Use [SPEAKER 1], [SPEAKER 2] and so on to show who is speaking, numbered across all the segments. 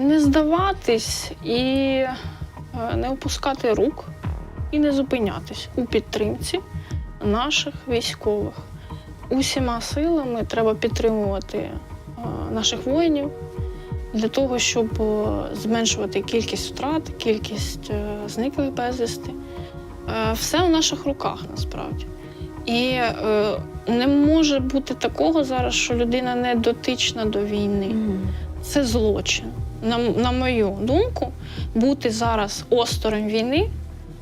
[SPEAKER 1] Не здаватись і е, не опускати рук, і не зупинятись у підтримці наших військових. Усіма силами треба підтримувати е, наших воїнів для того, щоб е, зменшувати кількість втрат, кількість зниклих безвісти. Все в наших руках насправді. І не може бути такого зараз, що людина не дотична до війни. Це злочин. На, на мою думку, бути зараз осторонь війни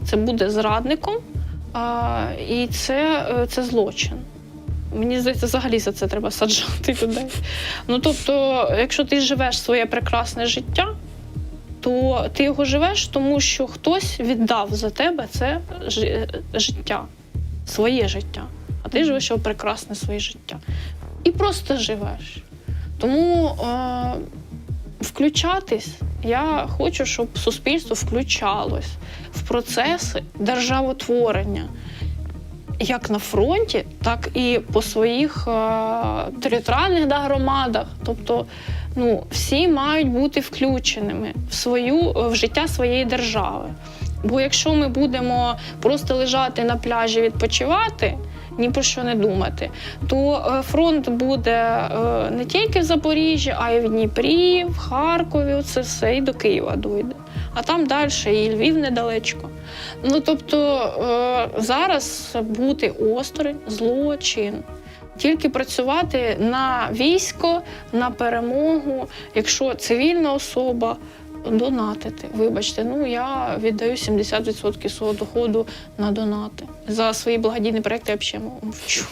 [SPEAKER 1] це буде зрадником, а, і це, е, це злочин. Мені здається, взагалі за це треба саджати людей. Ну тобто, якщо ти живеш своє прекрасне життя, то ти його живеш, тому що хтось віддав за тебе це життя, своє життя. А ти живеш його прекрасне своє життя. І просто живеш. Тому е, включатись, я хочу, щоб суспільство включалось в процеси державотворення. Як на фронті, так і по своїх е, територіальних да, громадах. Тобто, ну, всі мають бути включеними в свою в життя своєї держави. Бо якщо ми будемо просто лежати на пляжі відпочивати, ні про що не думати, то е, фронт буде е, не тільки в Запоріжжі, а й в Дніпрі, в Харкові. Це все і до Києва дойде. А там далі і Львів недалечко. Ну тобто е, зараз бути осторонь, злочин. Тільки працювати на військо, на перемогу, якщо цивільна особа, донатити. Вибачте, ну я віддаю 70% свого доходу на донати. За свої благодійні проекти я мовчу.